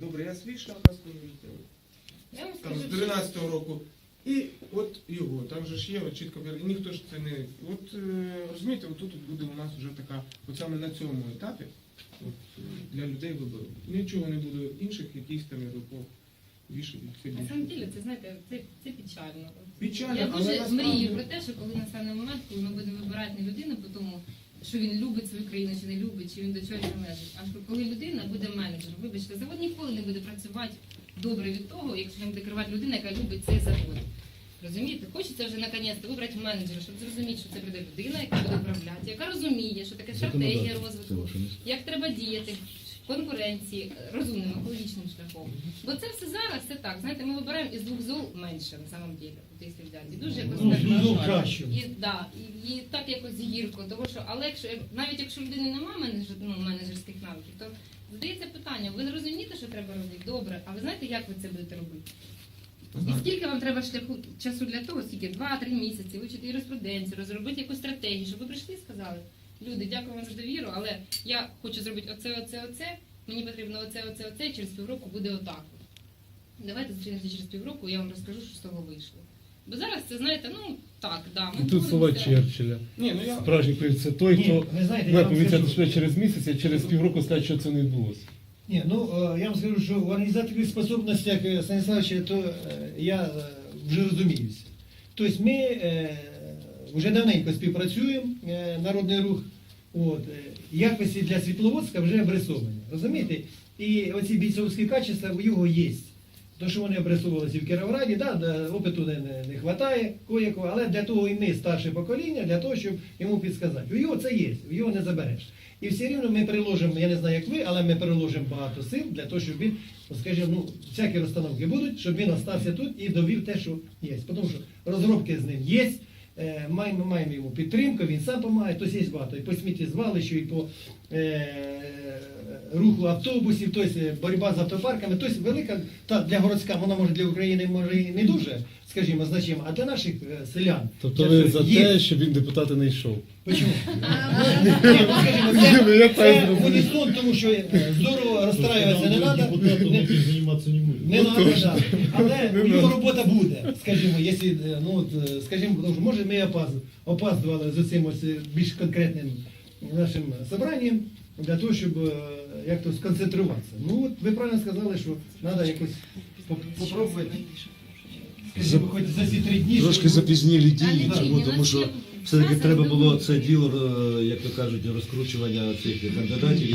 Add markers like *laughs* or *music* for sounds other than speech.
Добре, я свій помітив. Там з 13-го року. І от його, там же ж є от чітко і ніхто ж це не. От е, розумієте, от тут буде у нас вже така, от саме на цьому етапі, от, для людей вибору. Нічого не буде інших, якісь там. Це На самом деле, це знаєте, це, це печально. Печально, Я але дуже насправді- мрію про те, що коли настане момент, коли ми будемо вибирати не людину по тому, що він любить свою країну чи не любить, чи він до чогось належить, а що коли людина буде менеджером. Вибачте, завод ніколи не буде працювати добре від того, якщо ним буде керувати людина, яка любить цей завод. Розумієте, хочеться вже наконець вибрати менеджера, щоб зрозуміти, що це буде людина, яка буде управляти, яка розуміє, що таке стратегія розвитку, як треба діяти конкуренції розумним екологічним шляхом. Бо це все зараз це так. Знаєте, ми вибираємо із двох зол менше на самом деле, от якщо взяти. І дуже якось Ну, так, з краще. і, да, і, і так якось гірко, тому що, але якщо навіть якщо в людини немає менеджер, ну, менеджерських навиків, то задається питання, ви розумієте, що треба робити? Добре, а ви знаєте, як ви це будете робити? І скільки вам треба шляху часу для того, скільки? Два-три місяці, вивчити юриспруденцію, розробити якусь стратегію, щоб ви прийшли і сказали, люди, дякую вам за довіру, але я хочу зробити оце, оце, оце, мені потрібно оце, оце, оце, і через півроку буде отак. Давайте зустрінемося через півроку, я вам розкажу, що з того вийшло. Бо зараз це, знаєте, ну так, да, ми І тут слова боремося. Черчилля. Ні, ну я Справжній привід це той, Ні, хто ви знаєте, я має вам пообіцяти через місяць, а через півроку сказати, що це не відбулося. Ні, ну е, я вам скажу, що в організаторських способностях е, Станіславовича, то е, я вже розуміюся. Тобто ми вже давненько співпрацюємо, е, народний рух, от, е, якості для Світловодська вже обрисовані. Розумієте? І оці бійцовські качества в його є. То, що вони обрисовувалися в Кіровраді, да, опиту не, не, не вистачає коякого, але для того і ми старше покоління, для того, щоб йому підсказати. У його це є, його не забереш. І все рівно ми приложимо, я не знаю, як ви, але ми приложимо багато сил для того, щоб він, скажімо, ну, всякі розстановки будуть, щоб він остався тут і довів те, що є. Тому що розробки з ним є. Е, Маємо, маємо йому підтримку, він сам допомагає, тобто є багато. І по сміттєзвалищу, і по е, руху автобусів, тобто боротьба з автопарками. Тобто велика, та для городська, вона може для України може і не дуже, скажімо, значима, а для наших е, селян. Тобто ви за є. те, щоб він депутати не йшов. Ну, скажімо, це, унісон, тому що е, здорово розстраюватися не треба. Не, треба, але *laughs* у нього робота буде, скажімо, якщо, е, ну, е, скажімо, може ми опаздували з цим ось е, більш конкретним нашим собранням для того, щоб е, як то сконцентруватися. Ну от ви правильно сказали, що треба якось поп- попробувати. Скажімо, хоч за ці три дні. Трошки щоб- запізнілі дії, чому? тому, тому що все-таки треба було це діло, е, як то кажуть, розкручування цих кандидатів.